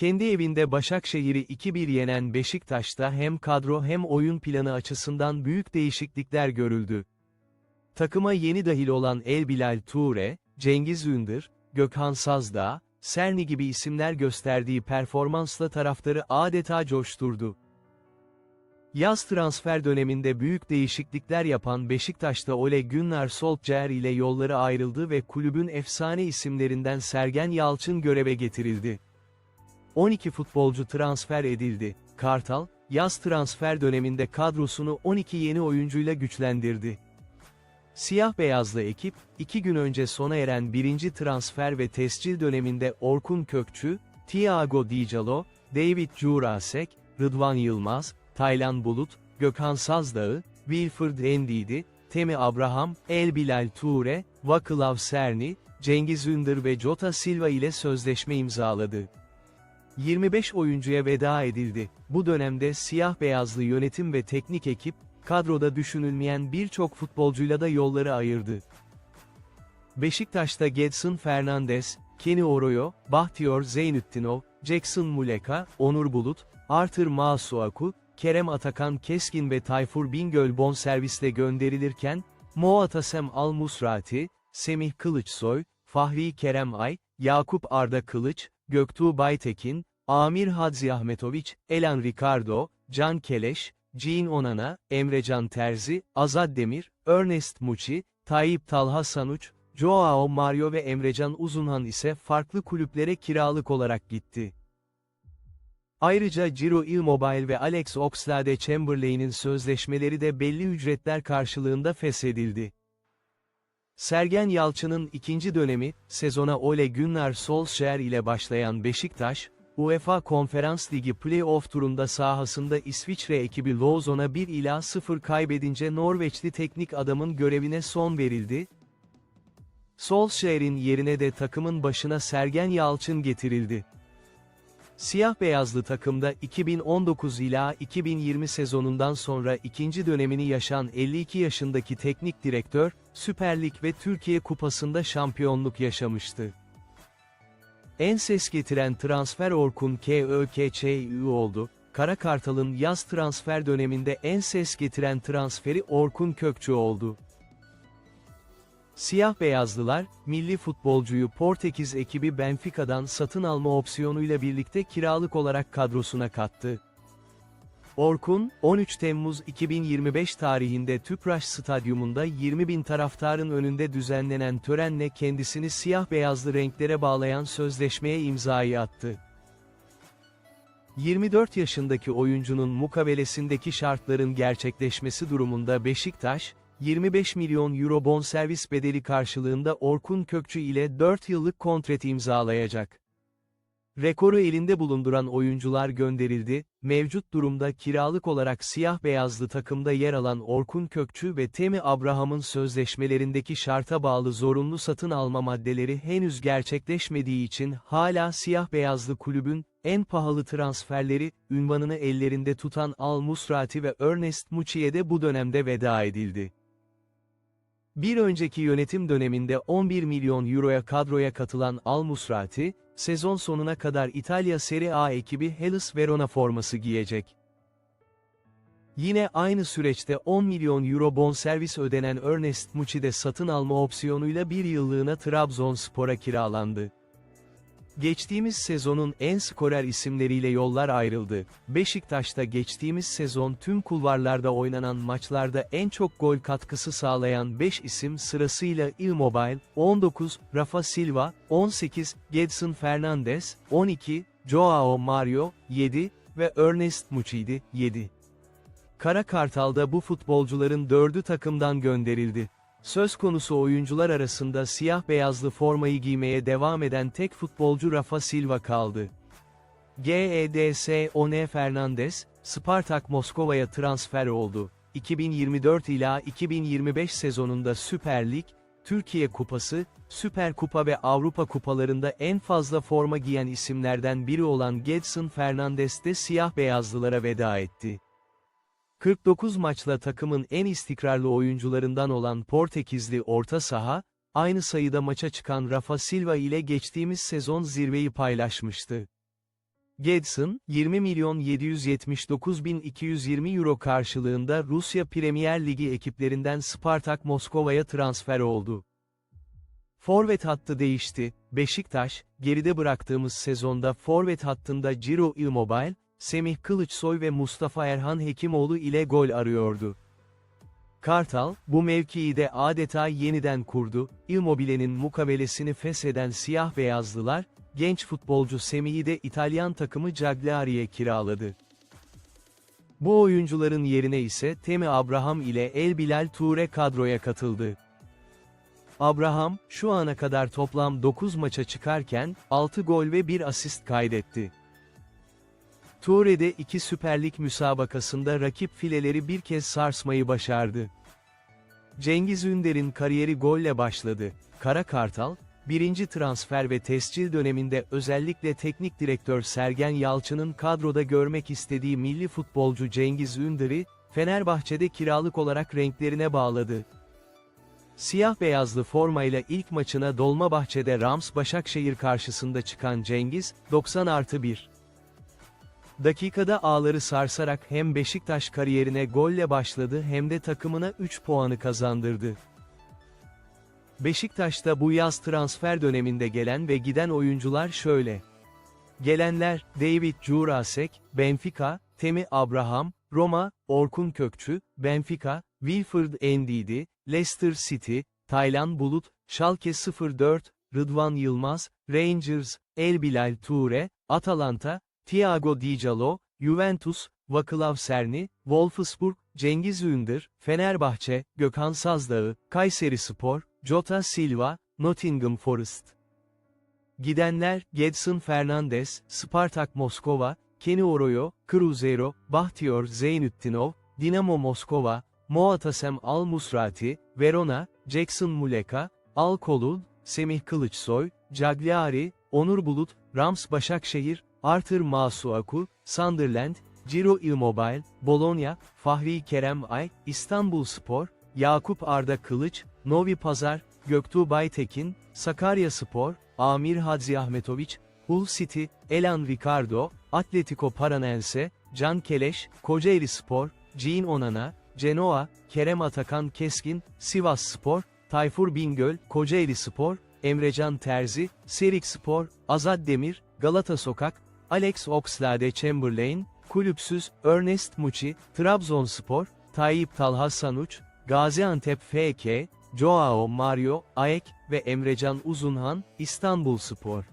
Kendi evinde Başakşehir'i 2-1 yenen Beşiktaş'ta hem kadro hem oyun planı açısından büyük değişiklikler görüldü. Takıma yeni dahil olan El Bilal Toure, Cengiz Ündür, Gökhan Sazdağ, Serni gibi isimler gösterdiği performansla taraftarı adeta coşturdu. Yaz transfer döneminde büyük değişiklikler yapan Beşiktaş'ta Ole Gunnar Solskjaer ile yolları ayrıldı ve kulübün efsane isimlerinden Sergen Yalçın göreve getirildi. 12 futbolcu transfer edildi. Kartal, yaz transfer döneminde kadrosunu 12 yeni oyuncuyla güçlendirdi. Siyah beyazlı ekip, iki gün önce sona eren birinci transfer ve tescil döneminde Orkun Kökçü, Thiago Dijalo, David Jurasek, Rıdvan Yılmaz, Taylan Bulut, Gökhan Sazdağ, Wilfred Ndidi, Temi Abraham, El Bilal Toure, Vakılav Serni, Cengiz Ündür ve Jota Silva ile sözleşme imzaladı. 25 oyuncuya veda edildi. Bu dönemde siyah beyazlı yönetim ve teknik ekip, kadroda düşünülmeyen birçok futbolcuyla da yolları ayırdı. Beşiktaş'ta Gedson Fernandes, Kenny Oroyo, Bahtiyar Zeynüttinov, Jackson Muleka, Onur Bulut, Arthur Masuaku, Kerem Atakan Keskin ve Tayfur Bingöl bonservisle gönderilirken, Moatasem Al-Musrati, Semih Kılıçsoy, Fahri Kerem Ay, Yakup Arda Kılıç, Göktuğ Baytekin, Amir Hadzi Ahmetoviç, Elan Ricardo, Can Keleş, Jean Onana, Emrecan Terzi, Azad Demir, Ernest Muçi, Tayyip Talha Sanuç, Joao Mario ve Emrecan Uzunhan ise farklı kulüplere kiralık olarak gitti. Ayrıca Ciro Immobile ve Alex Oxlade-Chamberlain'in sözleşmeleri de belli ücretler karşılığında feshedildi. Sergen Yalçın'ın ikinci dönemi, sezona Ole Gunnar Solskjaer ile başlayan Beşiktaş, UEFA Konferans Ligi Playoff turunda sahasında İsviçre ekibi Lozon'a 1 ila 0 kaybedince Norveçli teknik adamın görevine son verildi. Solskjaer'in yerine de takımın başına Sergen Yalçın getirildi. Siyah beyazlı takımda 2019 ila 2020 sezonundan sonra ikinci dönemini yaşan 52 yaşındaki teknik direktör, Süper Lig ve Türkiye Kupası'nda şampiyonluk yaşamıştı. En ses getiren transfer Orkun KÖKÇÜ oldu. Kara Kartal'ın yaz transfer döneminde en ses getiren transferi Orkun Kökçü oldu. Siyah beyazlılar, milli futbolcuyu Portekiz ekibi Benfica'dan satın alma opsiyonuyla birlikte kiralık olarak kadrosuna kattı. Orkun, 13 Temmuz 2025 tarihinde Tüpraş Stadyumunda 20 bin taraftarın önünde düzenlenen törenle kendisini siyah beyazlı renklere bağlayan sözleşmeye imzayı attı. 24 yaşındaki oyuncunun mukavelesindeki şartların gerçekleşmesi durumunda Beşiktaş, 25 milyon euro bonservis bedeli karşılığında Orkun Kökçü ile 4 yıllık kontrat imzalayacak. Rekoru elinde bulunduran oyuncular gönderildi, mevcut durumda kiralık olarak siyah beyazlı takımda yer alan Orkun Kökçü ve Temi Abraham'ın sözleşmelerindeki şarta bağlı zorunlu satın alma maddeleri henüz gerçekleşmediği için hala siyah beyazlı kulübün, en pahalı transferleri, ünvanını ellerinde tutan Al Musrati ve Ernest Muçi'ye de bu dönemde veda edildi. Bir önceki yönetim döneminde 11 milyon euroya kadroya katılan Al Musrati, sezon sonuna kadar İtalya Serie A ekibi Hellas Verona forması giyecek. Yine aynı süreçte 10 milyon euro bonservis ödenen Ernest Muçi de satın alma opsiyonuyla bir yıllığına Trabzonspor'a kiralandı. Geçtiğimiz sezonun en skorer isimleriyle yollar ayrıldı. Beşiktaş'ta geçtiğimiz sezon tüm kulvarlarda oynanan maçlarda en çok gol katkısı sağlayan 5 isim sırasıyla Immobile, 19, Rafa Silva, 18, Gedson Fernandes, 12, Joao Mario, 7 ve Ernest Muçi'ydi, 7. Kara Kartal'da bu futbolcuların dördü takımdan gönderildi. Söz konusu oyuncular arasında siyah beyazlı formayı giymeye devam eden tek futbolcu Rafa Silva kaldı. GEDS One Fernandez, Spartak Moskova'ya transfer oldu. 2024 ila 2025 sezonunda Süper Lig, Türkiye Kupası, Süper Kupa ve Avrupa Kupalarında en fazla forma giyen isimlerden biri olan Gedson Fernandes de siyah beyazlılara veda etti. 49 maçla takımın en istikrarlı oyuncularından olan Portekizli orta saha, aynı sayıda maça çıkan Rafa Silva ile geçtiğimiz sezon zirveyi paylaşmıştı. Gedson, 20 milyon 779 bin 220 euro karşılığında Rusya Premier Ligi ekiplerinden Spartak Moskova'ya transfer oldu. Forvet hattı değişti. Beşiktaş, geride bıraktığımız sezonda forvet hattında Ciro Immobile, Semih Kılıçsoy ve Mustafa Erhan Hekimoğlu ile gol arıyordu. Kartal, bu mevkiyi de adeta yeniden kurdu, Immobile'nin mukavelesini fesheden siyah beyazlılar, genç futbolcu Semih'i de İtalyan takımı Cagliari'ye kiraladı. Bu oyuncuların yerine ise Temi Abraham ile El Bilal Toure kadroya katıldı. Abraham, şu ana kadar toplam 9 maça çıkarken, 6 gol ve 1 asist kaydetti. Toure'de iki Süper Lig müsabakasında rakip fileleri bir kez sarsmayı başardı. Cengiz Ünder'in kariyeri golle başladı. Kara Kartal, birinci transfer ve tescil döneminde özellikle teknik direktör Sergen Yalçın'ın kadroda görmek istediği milli futbolcu Cengiz Ünder'i, Fenerbahçe'de kiralık olarak renklerine bağladı. Siyah beyazlı formayla ilk maçına Dolmabahçe'de Rams Başakşehir karşısında çıkan Cengiz, 90 artı 1. Dakikada ağları sarsarak hem Beşiktaş kariyerine golle başladı hem de takımına 3 puanı kazandırdı. Beşiktaş'ta bu yaz transfer döneminde gelen ve giden oyuncular şöyle. Gelenler, David Jurasek, Benfica, Temi Abraham, Roma, Orkun Kökçü, Benfica, Wilfred Ndidi, Leicester City, Taylan Bulut, Schalke 04, Rıdvan Yılmaz, Rangers, El Bilal Toure, Atalanta, Thiago Dijalo, Juventus, Vaclav Serni, Wolfsburg, Cengiz Ünder, Fenerbahçe, Gökhan Sazdağ, Kayseri Spor, Jota Silva, Nottingham Forest. Gidenler, Gedson Fernandes, Spartak Moskova, Kenny Oroyo, Cruzeiro, Bahtiyor Zeynüttinov, Dinamo Moskova, Moatasem Al Musrati, Verona, Jackson Muleka, Al Kolud, Semih Kılıçsoy, Cagliari, Onur Bulut, Rams Başakşehir, Arthur Masuaku, Sunderland, Ciro Immobile, Bologna, Fahri Kerem Ay, İstanbul Spor, Yakup Arda Kılıç, Novi Pazar, Göktuğ Baytekin, Sakarya Spor, Amir Hadzi Ahmetoviç, Hull City, Elan Ricardo, Atletico Paranense, Can Keleş, Kocaeli Spor, Jean Onana, Genoa, Kerem Atakan Keskin, Sivas Spor, Tayfur Bingöl, Kocaeli Spor, Emrecan Terzi, Serik Spor, Azad Demir, Galata Sokak, Alex Oxlade-Chamberlain, Kulüpsüz, Ernest Muçi, Trabzonspor, Tayyip Talha Sanuç, Gaziantep FK, Joao Mario, Aek ve Emrecan Uzunhan, İstanbul Spor.